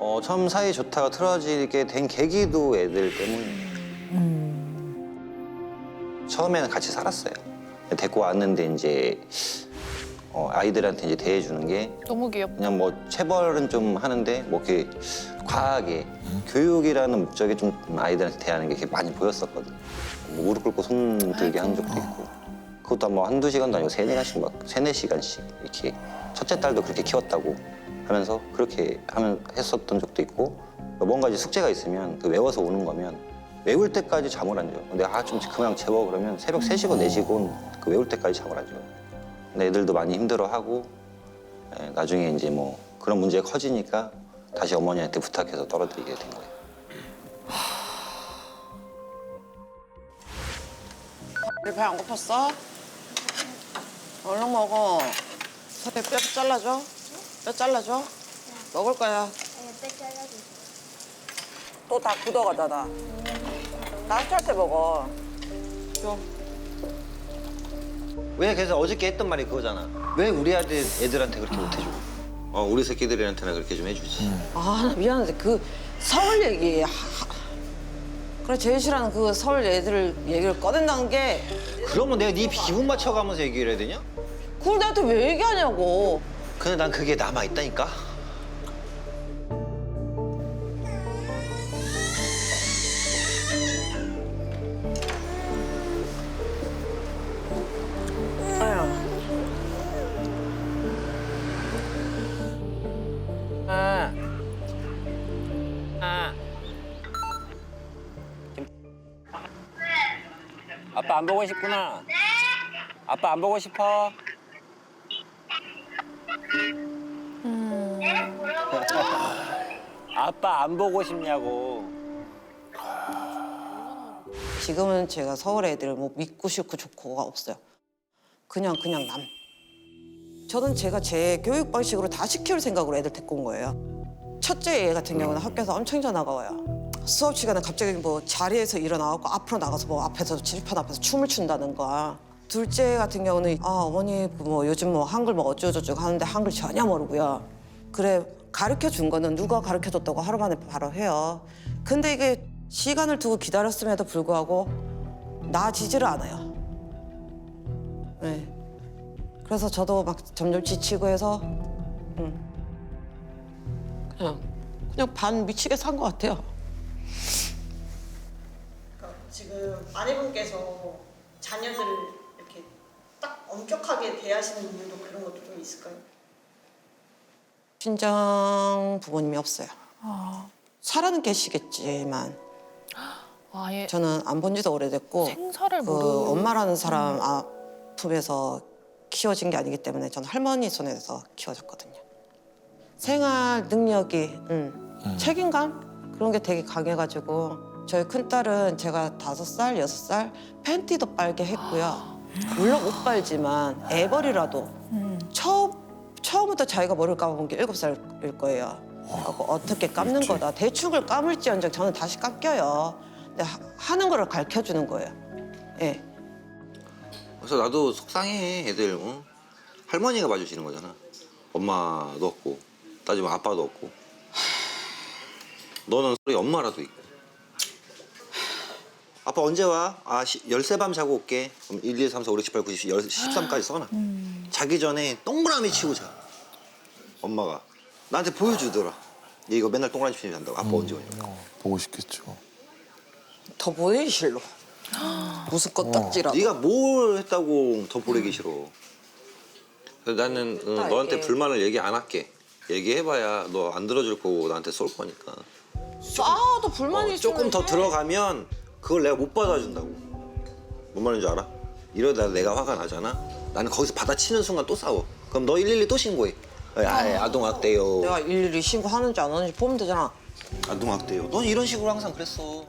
어, 처음 사이 좋다가 틀어지게 된 계기도 애들 때문이에요. 처음에는 같이 살았어요. 데리고 왔는데 이제 어, 아이들한테 이제 대해주는 게 너무 귀엽다. 그냥 뭐 체벌은 좀 하는데 뭐 이렇게 과하게 교육이라는 목적에 좀 아이들한테 대하는 게 이렇게 많이 보였었거든. 뭐 무릎 꿇고 손 들게 한 적도 있고. 그것도 뭐 한두 시간도 아니고 세네 시간씩 막 세네 시간씩 이렇게 첫째 딸도 그렇게 키웠다고 하면서 그렇게 하면 했었던 적도 있고 뭔가 이제 숙제가 있으면 그 외워서 오는 거면 외울 때까지 잠을 안 자요. 근데 아 좀 그냥 재워 그러면 새벽 세시고네시고그 외울 때까지 잠을 안 자요. 근데 애들도 많이 힘들어하고 예, 나중에 이제 뭐 그런 문제가 커지니까 다시 어머니한테 부탁해서 떨어뜨리게 된 거예요. 배안 고팠어? 얼른 먹어. 서태 뼈 잘라줘. 뼈 잘라줘. 먹을 거야. 또 다 굳어가잖아. 따뜻할 때 먹어. 좀. 왜 그래서 어저께 했던 말이 그거잖아. 왜 우리 아들 애들한테 그렇게 못 해주고? 어 우리 새끼들한테나 그렇게 좀 해주지. 아, 나 미안한데 그 서울 얘기. 하- 그래 제일 싫어하는 그 서울 애들 얘기를 꺼낸다는 게 그러면 내가 네 기분 맞춰가면서 얘기를 해야 되냐? 그걸 나한테 왜 얘기하냐고. 근데 난 그게 남아 있다니까. 아빠 안 보고 싶구나. 아빠 안 보고 싶어. 아빠 안 보고 싶냐고. 지금은 제가 서울 애들 뭐 믿고 싫고 좋고가 없어요. 그냥 그냥 남. 저는 제가 제 교육 방식으로 다 시킬 생각으로 애들 데리고 온 거예요. 첫째 애 같은 경우는 학교에서 엄청 전화가 와요. 수업 시간에 갑자기 뭐 자리에서 일어나고 앞으로 나가서 뭐 앞에서 칠판 앞에서 춤을 춘다든가. 둘째 같은 경우는 아 어머니 뭐 요즘 뭐 한글 뭐 어쩌고저쩌고 하는데 한글 전혀 모르고요. 그래 가르쳐 준 거는 누가 가르쳐 줬다고 하루 만에 바로 해요. 근데 이게 시간을 두고 기다렸음에도 불구하고 나아지지를 않아요. 네. 그래서 저도 막 점점 지치고 해서 음. 그냥 그냥 반 미치게 산 것 같아요. 그러니까 지금 아내분께서 자녀들 이렇게 딱 엄격하게 대하시는 이유도 그런 것도 좀 있을까요? 친정 부모님이 없어요. 살아는 계시겠지만 아예 저는 안 본 지도 오래됐고 생사를 그 모르. 엄마라는 사람 아, 품에서 키워진 게 아니기 때문에 저는 할머니 손에서 키워졌거든요. 생활 능력이, 음, 책임감 그런 게 되게 강해가지고 저희 큰 딸은 제가 다섯 살, 여섯 살 팬티도 빨게 했고요. 물론 못 빨지만 애벌이라도 처음 처음부터 자기가 머리를 감아본 게 일곱 살일 거예요. 그러니까 뭐 어떻게 감는 거다. 대충을 감을지언정 저는 다시 깎여요. 근데 하- 하는 거를 가르쳐 주는 거예요. 예. 그래서 나도 속상해 애들. 어? 할머니가 봐주시는 거잖아. 엄마도 없고 따지면 아빠도 없고. 너는 우리 엄마라도 있고. 아빠 언제 와? 아, 시, 열세 밤 자고 올게. 그럼 1, 2, 3, 4, 5, 6, 7, 8, 9, 10, 13까지 써놔. 자기 전에 동그라미 치고 자. 엄마가. 나한테 보여주더라. 얘 이거 맨날 동그라미 치고 잔다고. 아빠 언제 오냐고. 보고 싶겠죠. 더 보내기 싫어. 무슨 껍딱지라도. 네가 뭘 했다고 더 보내기 싫어. 그래서 나는 어, 나 너한테 이게- 불만을 얘기 안 할게. 얘기해봐야 너 안 들어줄 거고 나한테 쏠 거니까. 싸도 불만이 어, 조금 더 들어가면 그걸 내가 못 받아준다고. 뭔 말인지 알아? 이러다 내가 화가 나잖아. 나는 거기서 받아치는 순간 또 싸워. 그럼 너 112 또 신고해. 아, 아동학대요. 내가 일일이 신고하는지 안 하는지 보면 되잖아. 아동학대요. 넌 이런 식으로 항상 그랬어.